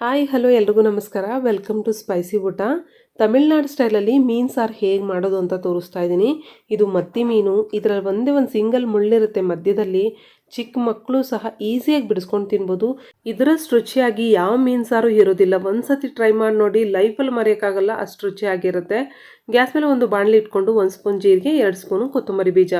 Hi, hello ಎಲ್ರಿಗೂ ನಮಸ್ಕಾರ. Welcome to spicy ಊಟ. ತಮಿಳ್ನಾಡು ಸ್ಟೈಲಲ್ಲಿ ಮೀನು ಸಾರು ಹೇಗೆ ಮಾಡೋದು ಅಂತ ತೋರಿಸ್ತಾ ಇದ್ದೀನಿ. ಇದು ಮತ್ತಿ ಮೀನು. ಇದರಲ್ಲಿ ಒಂದೇ ಒಂದು ಸಿಂಗಲ್ ಮುಳ್ಳಿರುತ್ತೆ. ಮಧ್ಯದಲ್ಲಿ ಚಿಕ್ಕ ಮಕ್ಕಳು ಸಹ ಈಸಿಯಾಗಿ ಬಿಡಿಸ್ಕೊಂಡು ತಿನ್ಬೋದು. ಇದರಷ್ಟು ರುಚಿಯಾಗಿ ಯಾವ ಮೀನು ಸಾರು ಇರೋದಿಲ್ಲ. ಒಂದ್ಸತಿ ಟ್ರೈ ಮಾಡಿ ನೋಡಿ. ಲೈಫಲ್ಲಿ ಮರೆಯೋಕ್ಕಾಗಲ್ಲ. ಅಷ್ಟು ರುಚಿಯಾಗಿರುತ್ತೆ ಗ್ಯಾಸ್ ಮೇಲೆ ಒಂದು ಬಾಣಲಿ ಇಟ್ಕೊಂಡು ಒಂದು ಸ್ಪೂನ್ ಜೀರಿಗೆ, ಎರಡು ಸ್ಪೂನು ಕೊತ್ತಂಬರಿ ಬೀಜ,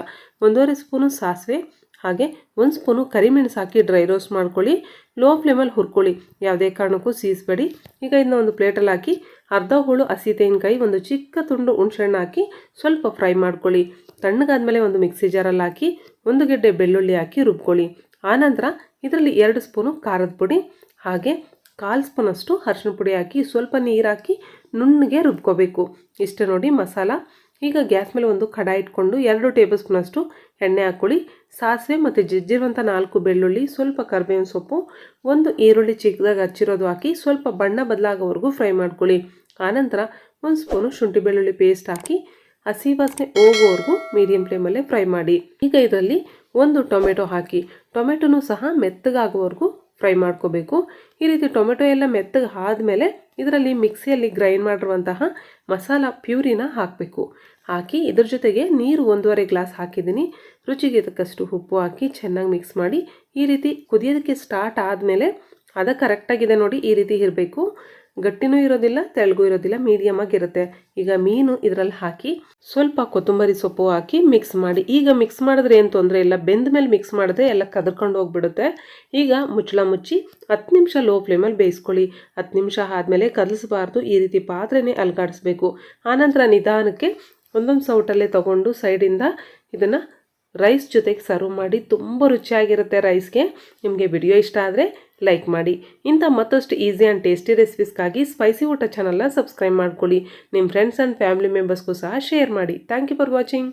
ಒಂದೂವರೆ ಸ್ಪೂನು ಸಾಸಿವೆ ಹಾಗೆ ಒಂದು ಸ್ಪೂನು ಕರಿಮೆಣಸು ಹಾಕಿ ಡ್ರೈ ರೋಸ್ಟ್ ಮಾಡ್ಕೊಳ್ಳಿ. ಲೋ ಫ್ಲೇಮಲ್ಲಿ ಹುರ್ಕೊಳ್ಳಿ. ಯಾವುದೇ ಕಾರಣಕ್ಕೂ ಸೀಸ್ಬೇಡಿ. ಈಗ ಇದನ್ನ ಒಂದು ಪ್ಲೇಟಲ್ಲಿ ಹಾಕಿ ಅರ್ಧ ಹೋಳು ಹಸಿ ತೆಂಗಿನಕಾಯಿ, ಒಂದು ಚಿಕ್ಕ ತುಂಡು ಹುಣ್ಸೆಹಣ್ಣು ಹಾಕಿ ಸ್ವಲ್ಪ ಫ್ರೈ ಮಾಡ್ಕೊಳ್ಳಿ. ತಣ್ಣಗಾದ್ಮೇಲೆ ಒಂದು ಮಿಕ್ಸಿ ಜಾರಲ್ಲಿ ಹಾಕಿ ಒಂದು ಗೆಡ್ಡೆ ಬೆಳ್ಳುಳ್ಳಿ ಹಾಕಿ ರುಬ್ಕೊಳ್ಳಿ. ಆನಂತರ ಇದರಲ್ಲಿ ಎರಡು ಸ್ಪೂನು ಖಾರದ ಪುಡಿ, ಹಾಗೆ ಕಾಲು ಸ್ಪೂನಷ್ಟು ಅರಿಶಿನ ಪುಡಿ ಹಾಕಿ ಸ್ವಲ್ಪ ನೀರು ಹಾಕಿ ನುಣ್ಣಗೆ ರುಬ್ಕೋಬೇಕು. ಇಷ್ಟೇ ನೋಡಿ ಮಸಾಲ. ಈಗ ಗ್ಯಾಸ್ ಮೇಲೆ ಒಂದು ಕಡ ಇಟ್ಕೊಂಡು ಎರಡು ಟೇಬಲ್ ಸ್ಪೂನಷ್ಟು ಎಣ್ಣೆ ಹಾಕ್ಕೊಳ್ಳಿ. ಸಾಸಿವೆ ಮತ್ತು ಜಜ್ಜಿರುವಂಥ ನಾಲ್ಕು ಬೆಳ್ಳುಳ್ಳಿ, ಸ್ವಲ್ಪ ಕರ್ಬೇವಿನ ಸೊಪ್ಪು, ಒಂದು ಈರುಳ್ಳಿ ಚಿಕ್ಕದಾಗಿ ಹಚ್ಚಿರೋದು ಹಾಕಿ ಸ್ವಲ್ಪ ಬಣ್ಣ ಬದಲಾಗೋವರೆಗೂ ಫ್ರೈ ಮಾಡ್ಕೊಳ್ಳಿ. ಆನಂತರ ಒಂದು ಸ್ಪೂನು ಶುಂಠಿ ಬೆಳ್ಳುಳ್ಳಿ ಪೇಸ್ಟ್ ಹಾಕಿ ಹಸಿ ವಾಸನೆ ಹೋಗೋವರೆಗೂ ಮೀಡಿಯಂ ಫ್ಲೇಮಲ್ಲೇ ಫ್ರೈ ಮಾಡಿ. ಈಗ ಇದರಲ್ಲಿ ಒಂದು ಟೊಮೆಟೊ ಹಾಕಿ. ಟೊಮೆಟೊನೂ ಸಹ ಮೆತ್ತಗಾಗುವವರೆಗೂ ಫ್ರೈ ಮಾಡ್ಕೋಬೇಕು. ಈ ರೀತಿ ಟೊಮೆಟೊ ಎಲ್ಲ ಮೆತ್ತಗೆ ಆದಮೇಲೆ ಇದರಲ್ಲಿ ಮಿಕ್ಸಿಯಲ್ಲಿ ಗ್ರೈಂಡ್ ಮಾಡಿರುವಂತಹ ಮಸಾಲ ಪ್ಯೂರಿನ ಹಾಕಬೇಕು. ಹಾಕಿ ಇದ್ರ ಜೊತೆಗೆ ನೀರು ಒಂದೂವರೆ ಗ್ಲಾಸ್ ಹಾಕಿದ್ದೀನಿ. ರುಚಿಗೆ ತಕ್ಕಷ್ಟು ಉಪ್ಪು ಹಾಕಿ ಚೆನ್ನಾಗಿ ಮಿಕ್ಸ್ ಮಾಡಿ ಈ ರೀತಿ ಕುದಿಯೋದಕ್ಕೆ ಸ್ಟಾರ್ಟ್ ಆದಮೇಲೆ, ಅದ ಕರೆಕ್ಟಾಗಿದೆ ನೋಡಿ ಈ ರೀತಿ ಇರಬೇಕು. ಗಟ್ಟಿನೂ ಇರೋದಿಲ್ಲ ತೆಳಗೂ ಇರೋದಿಲ್ಲ ಮೀಡಿಯಮ್ ಆಗಿರುತ್ತೆ ಈಗ ಮೀನು ಇದರಲ್ಲಿ ಹಾಕಿ ಸ್ವಲ್ಪ ಕೊತ್ತಂಬರಿ ಸೊಪ್ಪು ಹಾಕಿ ಮಿಕ್ಸ್ ಮಾಡಿ. ಈಗ ಮಿಕ್ಸ್ ಮಾಡಿದ್ರೆ ಏನು ತೊಂದರೆ ಇಲ್ಲ, ಬೆಂದ ಮೇಲೆ ಮಿಕ್ಸ್ ಮಾಡಿದ್ರೆ ಎಲ್ಲ ಕದರ್ಕೊಂಡು ಹೋಗ್ಬಿಡುತ್ತೆ. ಈಗ ಮುಚ್ಚಳ ಮುಚ್ಚಿ ಹತ್ತು ನಿಮಿಷ ಲೋ ಫ್ಲೇಮಲ್ಲಿ ಬೇಯಿಸ್ಕೊಳ್ಳಿ. ಹತ್ತು ನಿಮಿಷ ಆದಮೇಲೆ ಕದಲಿಸಬಾರ್ದು, ಈ ರೀತಿ ಪಾತ್ರೆನೇ ಅಲ್ಗಾಡಿಸ್ಬೇಕು. ಆನಂತರ ನಿಧಾನಕ್ಕೆ ಒಂದೊಂದು ಸೌಟಲ್ಲೇ ತೊಗೊಂಡು ಸೈಡಿಂದ ಇದನ್ನು ರೈಸ್ ಜೊತೆಗೆ ಸರ್ವ್ ಮಾಡಿ ತುಂಬ ರುಚಿಯಾಗಿರುತ್ತೆ ರೈಸ್ಗೆ. ನಿಮಗೆ ವಿಡಿಯೋ ಇಷ್ಟ ಆದರೆ ಲೈಕ್ ಮಾಡಿ. ಇಂಥ ಮತ್ತಷ್ಟು ಈಸಿ ಆ್ಯಂಡ್ ಟೇಸ್ಟಿ ರೆಸಿಪೀಸ್ಗಾಗಿ ಸ್ಪೈಸಿ ಊಟ ಚಾನಲ್ನ ಸಬ್ಸ್ಕ್ರೈಬ್ ಮಾಡ್ಕೊಳ್ಳಿ. ನಿಮ್ಮ ಫ್ರೆಂಡ್ಸ್ ಆ್ಯಂಡ್ ಫ್ಯಾಮಿಲಿ ಮೆಂಬರ್ಸ್ಗೂ ಸಹ ಶೇರ್ ಮಾಡಿ. Thank you for watching.